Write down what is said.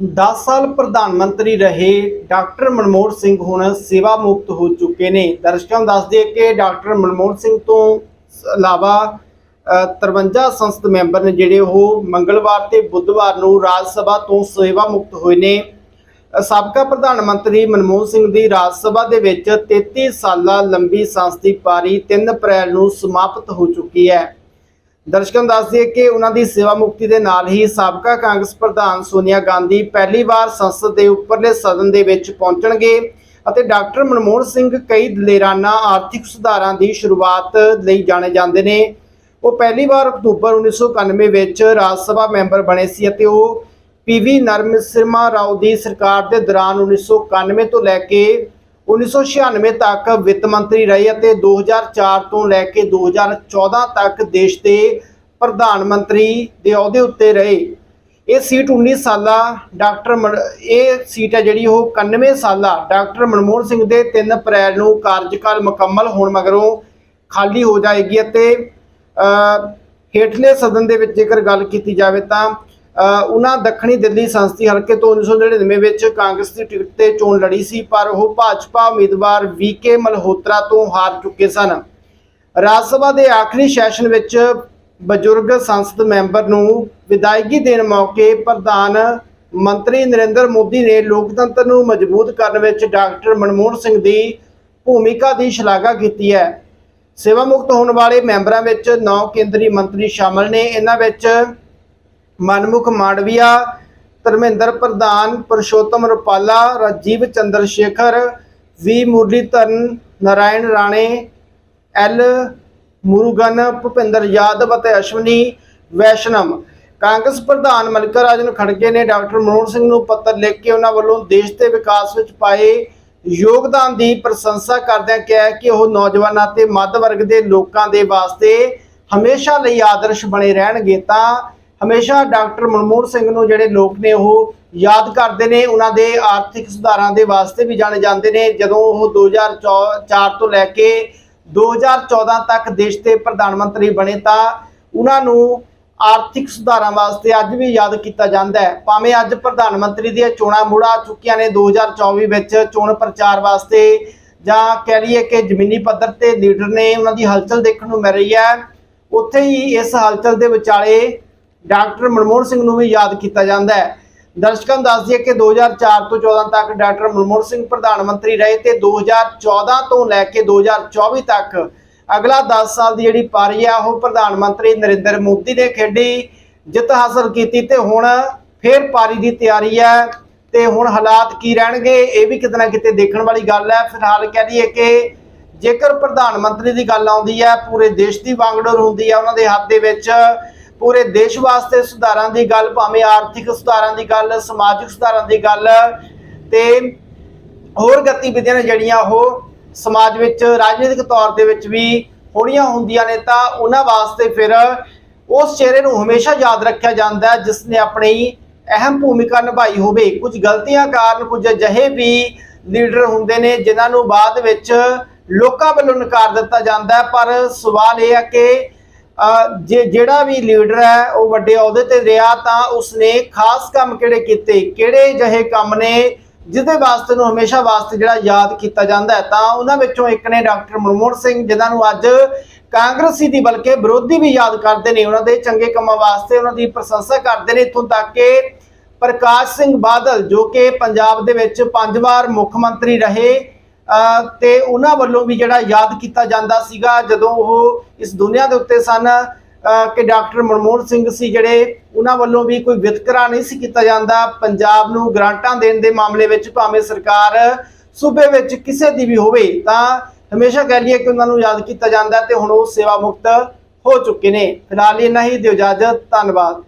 10 ਸਾਲ ਪ੍ਰਧਾਨ ਮੰਤਰੀ ਰਹੇ ਡਾਕਟਰ ਮਨਮੋਹਨ ਸਿੰਘ ਹੁਣ ਸੇਵਾ ਮੁਕਤ ਹੋ ਚੁੱਕੇ ਨੇ। ਦਰਸ਼ਕਾਂ ਨੂੰ ਦੱਸ ਦਈਏ ਕਿ ਡਾਕਟਰ ਮਨਮੋਹਨ ਸਿੰਘ ਤੋਂ ਇਲਾਵਾ ਅ, 53 ਸੰਸਦ ਮੈਂਬਰ ਨੇ ਜਿਹੜੇ ਉਹ ਮੰਗਲਵਾਰ ਤੇ ਬੁੱਧਵਾਰ ਨੂੰ ਰਾਜ ਸਭਾ ਤੋਂ ਸੇਵਾ ਮੁਕਤ ਹੋਏ ਨੇ। ਸਾਬਕਾ ਪ੍ਰਧਾਨ ਮੰਤਰੀ ਮਨਮੋਹਨ ਸਿੰਘ ਦੀ ਰਾਜ ਸਭਾ ਦੇ ਵਿੱਚ 33 ਸਾਲਾਂ ਲੰਬੀ ਸੰਸਦੀ ਪਾਰੀ 3 ਅਪ੍ਰੈਲ ਨੂੰ ਸਮਾਪਤ ਹੋ ਚੁੱਕੀ ਹੈ। ਦਰਸ਼ਕਾਂ ਨੂੰ ਦੱਸ ਦਈਏ ਕਿ ਉਹਨਾਂ ਦੀ ਸੇਵਾ ਮੁਕਤੀ ਦੇ ਨਾਲ ਹੀ ਸਾਬਕਾ ਕਾਂਗਰਸ ਪ੍ਰਧਾਨ ਸੋਨੀਆ ਗਾਂਧੀ ਪਹਿਲੀ ਵਾਰ ਸੰਸਦ ਦੇ ਉੱਪਰਲੇ ਸਦਨ ਦੇ ਵਿੱਚ ਪਹੁੰਚਣਗੇ ਅਤੇ ਡਾਕਟਰ ਮਨਮੋਹਨ ਸਿੰਘ ਕਈ ਦਲੇਰਾਨਾ ਆਰਥਿਕ ਸੁਧਾਰਾਂ ਦੀ ਸ਼ੁਰੂਆਤ ਲਈ ਜਾਣੇ ਜਾਂਦੇ ਨੇ। ਉਹ ਪਹਿਲੀ ਵਾਰ ਅਕਤੂਬਰ 1991 ਵਿੱਚ ਰਾਜ ਸਭਾ ਮੈਂਬਰ ਬਣੇ ਸੀ ਅਤੇ ਉਹ ਪੀਵੀ ਨਰਮਸਿਮਾ ਰਾਓ ਦੀ ਸਰਕਾਰ ਦੇ ਦੌਰਾਨ 1991 ਤੋਂ ਲੈ ਕੇ 1996 ਤੱਕ ਵਿੱਤ ਮੰਤਰੀ ਰਹੇ ਅਤੇ 2004 ਤੋਂ ਲੈ ਕੇ 2014 ਤੱਕ ਦੇਸ਼ ਦੇ ਪ੍ਰਧਾਨ ਮੰਤਰੀ ਦੇ ਅਹੁਦੇ ਉੱਤੇ ਰਹੇ। ਇਹ ਸੀਟ 19 ਸਾਲਾ ਡਾਕਟਰ ਮਨ- ਇਹ ਸੀਟ ਹੈ ਜਿਹੜੀ ਉਹ 91 ਸਾਲਾ ਡਾਕਟਰ ਮਨਮੋਹਨ ਸਿੰਘ ਦੇ 3 ਅਪ੍ਰੈਲ ਨੂੰ ਕਾਰਜਕਾਲ ਮੁਕੰਮਲ ਹੋਣ ਮਗਰੋਂ ਖਾਲੀ ਹੋ ਜਾਏਗੀ ਅਤੇ ਹੇਠਲੇ ਸਦਨ ਦੇ ਵਿੱਚ ਜੇਕਰ ਗੱਲ ਕੀਤੀ ਜਾਵੇ ਤਾਂ ਉਹਨਾਂ ਦੱਖਣੀ ਦਿੱਲੀ ਸੰਸਦੀ ਹਲਕੇ ਤੋਂ 1999 ਵਿੱਚ ਕਾਂਗਰਸ ਦੀ ਟਿਕਟ ਤੇ ਚੋਣ ਲੜੀ ਸੀ, ਪਰ ਉਹ ਭਾਜਪਾ ਉਮੀਦਵਾਰ ਵੀਕੇ ਮਲਹੋਤਰਾ ਤੋਂ ਹਾਰ ਚੁੱਕੇ ਸਨ। ਰਾਜ ਸਭਾ ਦੇ ਆਖਰੀ ਸੈਸ਼ਨ ਵਿੱਚ ਬਜ਼ੁਰਗ ਸੰਸਦ ਮੈਂਬਰ ਨੂੰ ਵਿਦਾਇਗੀ ਦੇਣ ਮੌਕੇ ਪ੍ਰਧਾਨ ਮੰਤਰੀ ਨਰਿੰਦਰ ਮੋਦੀ ਨੇ ਲੋਕਤੰਤਰ ਨੂੰ ਮਜ਼ਬੂਤ ਕਰਨ ਵਿੱਚ ਡਾਕਟਰ ਮਨਮੋਹਨ ਸਿੰਘ ਦੀ ਭੂਮਿਕਾ ਦੀ ਸ਼ਲਾਘਾ ਕੀਤੀ ਹੈ। ਸੇਵਾ ਮੁਕਤ ਹੋਣ ਵਾਲੇ ਮੈਂਬਰਾਂ ਵਿੱਚ 9 ਕੇਂਦਰੀ ਮੰਤਰੀ ਸ਼ਾਮਲ ਨੇ। ਇਹਨਾਂ ਵਿੱਚ ਮਨਮੁਖ ਮਾਂਡਵੀਆ, ਧਰਮਿੰਦਰ ਪ੍ਰਧਾਨ, ਪਰਸ਼ੋਤਮ ਰੁਪਾਲਾ, ਰਾਜੀਵ ਚੰਦਰ ਸ਼ੇਖਰ ਵੀ ਮੁਰਲੀਧਰਨ ਨਾਰਾਇਣ ਰਾਣੇ, ਐਲ ਮੁਰੂਗਨ, ਭੁਪਿੰਦਰ ਯਾਦਵ ਅਤੇ ਅਸ਼ਵਨੀ ਵੈਸ਼ਨਮ। ਕਾਂਗਰਸ ਪ੍ਰਧਾਨ ਮਲਿਕਾਰਾਜਨ ਖੜਗੇ ਨੇ ਡਾਕਟਰ ਮਨਮੋਹਨ ਸਿੰਘ ਨੂੰ ਪੱਤਰ ਲਿਖ ਕੇ ਉਹਨਾਂ ਵੱਲੋਂ ਦੇਸ਼ ਦੇ ਵਿਕਾਸ ਵਿੱਚ ਪਾਏ ਯੋਗਦਾਨ ਦੀ ਪ੍ਰਸ਼ੰਸਾ ਕਰਦਿਆਂ ਕਿਹਾ ਕਿ ਉਹ ਨੌਜਵਾਨਾਂ ਤੇ ਮੱਧ ਵਰਗ ਦੇ ਲੋਕਾਂ ਦੇ ਵਾਸਤੇ ਹਮੇਸ਼ਾ ਲਈ ਆਦਰਸ਼ ਬਣੇ ਰਹਿਣਗੇ ਤਾਂ ਹਮੇਸ਼ਾ ਡਾਕਟਰ ਮਨਮੋਹਨ ਸਿੰਘ ਨੂੰ ਜਿਹੜੇ ਲੋਕ ਨੇ ਉਹ ਯਾਦ ਕਰਦੇ ਨੇ, ਉਹਨਾਂ ਦੇ ਆਰਥਿਕ ਸੁਧਾਰਾਂ ਦੇ ਵਾਸਤੇ ਵੀ ਜਾਣੇ ਜਾਂਦੇ ਨੇ। ਜਦੋਂ ਉਹ 2004 ਤੋਂ ਲੈ ਕੇ 2014 ਤੱਕ ਦੇਸ਼ ਦੇ ਪ੍ਰਧਾਨ ਮੰਤਰੀ ਬਣੇ ਤਾਂ ਉਹਨਾਂ ਨੂੰ ਆਰਥਿਕ ਸੁਧਾਰਾਂ ਵਾਸਤੇ ਅੱਜ ਵੀ ਯਾਦ ਕੀਤਾ ਜਾਂਦਾ ਹੈ। ਭਾਵੇਂ ਅੱਜ ਪ੍ਰਧਾਨ ਮੰਤਰੀ ਦੀਆਂ ਚੋਣਾਂ ਮੁੜ ਆ ਚੁੱਕੀਆਂ ਨੇ 2024 ਵਿੱਚ ਚੋਣ ਪ੍ਰਚਾਰ ਵਾਸਤੇ, ਜਾਂ ਕਹਿ ਲਈਏ ਕਿ ਜ਼ਮੀਨੀ ਪੱਧਰ ਤੇ ਲੀਡਰ ਨੇ ਉਹਨਾਂ ਦੀ ਹਲਚਲ ਦੇਖਣ ਨੂੰ ਮਿਲ ਰਹੀ ਹੈ, ਉੱਥੇ ਹੀ ਇਸ ਹਲਚਲ ਦੇ ਵਿਚਾਲੇ ਡਾਕਟਰ ਮਨਮੋਹਨ ਸਿੰਘ ਨੂੰ ਵੀ ਯਾਦ ਕੀਤਾ ਜਾਂਦਾ ਹੈ। ਦਰਸ਼ਕਾਂ ਨੂੰ ਦੱਸ ਦਈਏ ਕਿ 2004 ਤੋਂ 14 ਤੱਕ ਡਾਕਟਰ ਮਨਮੋਹਨ ਸਿੰਘ ਪ੍ਰਧਾਨ ਮੰਤਰੀ ਰਹੇ ਤੇ 2014 ਤੋਂ ਲੈ ਕੇ 2024 ਤੱਕ ਅਗਲਾ 10 ਸਾਲ ਦੀ ਜਿਹੜੀ ਪਾਰੀ ਆ, ਉਹ ਪ੍ਰਧਾਨ ਮੰਤਰੀ ਨਰਿੰਦਰ ਮੋਦੀ ਨੇ ਖੇਡੀ, ਜਿੱਤ ਹਾਸਲ ਕੀਤੀ ਤੇ ਹੁਣ ਫੇਰ ਪਾਰੀ ਦੀ ਤਿਆਰੀ ਹੈ ਤੇ ਹੁਣ ਹਾਲਾਤ ਕੀ ਰਹਿਣਗੇ, ਇਹ ਵੀ ਕਿਤੇ ਨਾ ਕਿਤੇ ਦੇਖਣ ਵਾਲੀ ਗੱਲ ਹੈ। ਫਿਲਹਾਲ ਕਹਿ ਲਈਏ ਕਿ ਜੇਕਰ ਪ੍ਰਧਾਨ ਮੰਤਰੀ ਦੀ ਗੱਲ ਆਉਂਦੀ ਹੈ, ਪੂਰੇ ਦੇਸ਼ ਦੀ ਵਾਂਗਡੋਰ ਹੁੰਦੀ ਹੈ, ਉਹਨਾਂ ਦੇ ਹੱਥ ਦੇ ਵਿੱਚ ਪੂਰੇ ਦੇਸ਼ ਵਾਸਤੇ ਸੁਧਾਰਾਂ ਦੀ ਗੱਲ, ਭਾਵੇਂ ਆਰਥਿਕ ਸੁਧਾਰਾਂ ਦੀ ਗੱਲ, ਸਮਾਜਿਕ ਸੁਧਾਰਾਂ ਦੀ ਗੱਲ ਤੇ ਹੋਰ ਗਤੀਵਿਧੀਆਂ ਨੇ ਜਿਹੜੀਆਂ ਉਹ ਸਮਾਜ ਵਿੱਚ, ਰਾਜਨੀਤਿਕ ਤੌਰ ਦੇ ਵਿੱਚ ਵੀ ਹੋਣੀਆਂ ਹੁੰਦੀਆਂ ਨੇ, ਤਾਂ ਉਹਨਾਂ ਵਾਸਤੇ ਫਿਰ ਉਸ ਚਿਹਰੇ ਨੂੰ ਹਮੇਸ਼ਾ ਯਾਦ ਰੱਖਿਆ ਜਾਂਦਾ ਹੈ, ਜਿਸ ਨੇ ਆਪਣੀ ਅਹਿਮ ਭੂਮਿਕਾ ਨਿਭਾਈ ਹੋਵੇ। ਕੁਝ ਗਲਤੀਆਂ ਕਾਰਨ ਕੁਝ ਅਜਿਹੇ ਵੀ ਲੀਡਰ ਹੁੰਦੇ ਨੇ, ਜਿਨ੍ਹਾਂ ਨੂੰ ਬਾਅਦ ਵਿੱਚ ਲੋਕਾਂ ਵੱਲੋਂ ਨਕਾਰ ਦਿੱਤਾ ਜਾਂਦਾ ਪਰ ਸਵਾਲ ਇਹ ਹੈ ਕਿ ਜੇ ਜਿਹੜਾ ਵੀ ਲੀਡਰ ਹੈ, ਉਹ ਵੱਡੇ ਅਹੁਦੇ ਤੇ ਰਿਹਾ, ਤਾਂ ਉਸਨੇ ਖਾਸ ਕੰਮ ਕਿਹੜੇ ਕੀਤੇ? ਕਿਹੜੇ ਜਿਹੇ ਕੰਮ ਨੇ ਜਿਹਦੇ ਵਾਸਤੇ ਨੂੰ ਹਮੇਸ਼ਾ ਵਾਸਤੇ ਜਿਹੜਾ ਯਾਦ ਕੀਤਾ ਜਾਂਦਾ ਹੈ? ਤਾਂ ਉਹਨਾਂ ਵਿੱਚੋਂ ਇੱਕ ਨੇ ਡਾਕਟਰ ਮਨਮੋਹਨ ਸਿੰਘ ਜਿਨ੍ਹਾਂ ਨੂੰ ਅੱਜ ਕਾਂਗਰਸੀ ਦੀ ਬਲਕਿ ਵਿਰੋਧੀ ਵੀ ਯਾਦ ਕਰਦੇ ਨੇ। ਉਹਨਾਂ ਦੇ ਚੰਗੇ ਕੰਮਾਂ ਵਾਸਤੇ ਉਹਨਾਂ ਦੀ ਪ੍ਰਸ਼ੰਸਾ ਕਰਦੇ ਨੇ। ਇੱਥੋਂ ਤੱਕ ਕਿ ਪ੍ਰਕਾਸ਼ ਸਿੰਘ ਬਾਦਲ, ਜੋ ਕਿ ਪੰਜਾਬ ਦੇ ਵਿੱਚ ਪੰਜ ਵਾਰ ਮੁੱਖ ਮੰਤਰੀ ਰਹੇ ਤੇ ਉਹਨਾਂ ਵੱਲੋਂ ਵੀ ਜਿਹੜਾ ਯਾਦ ਕੀਤਾ ਜਾਂਦਾ ਸੀਗਾ, ਜਦੋਂ ਉਹ ਇਸ ਦੁਨੀਆ ਦੇ ਉੱਤੇ ਸਨ ਕਿ ਡਾਕਟਰ ਮਨਮੋਹਨ ਸਿੰਘ ਸੀ ਜਿਹੜੇ, ਉਹਨਾਂ ਵੱਲੋਂ ਵੀ ਕੋਈ ਵਿਤਕਰਾ ਨਹੀਂ ਸੀ ਕੀਤਾ ਜਾਂਦਾ। ਪੰਜਾਬ ਨੂੰ ਗ੍ਰਾਂਟਾਂ ਦੇਣ ਦੇ ਮਾਮਲੇ ਵਿੱਚ ਭਾਵੇਂ ਸਰਕਾਰ ਸੂਬੇ ਵਿੱਚ ਕਿਸੇ ਦੀ ਵੀ ਹੋਵੇ, ਤਾਂ ਹਮੇਸ਼ਾ ਕਹਿ ਲਈਏ ਕਿ ਉਹਨਾਂ ਨੂੰ ਯਾਦ ਕੀਤਾ ਜਾਂਦਾ ਤੇ ਹੁਣ ਉਹ ਸੇਵਾ ਮੁਕਤ ਹੋ ਚੁੱਕੇ ਨੇ। ਫਿਲਹਾਲ ਇੰਨਾ ਹੀ, ਦਿਓ ਇਜਾਜ਼ਤ, ਧੰਨਵਾਦ।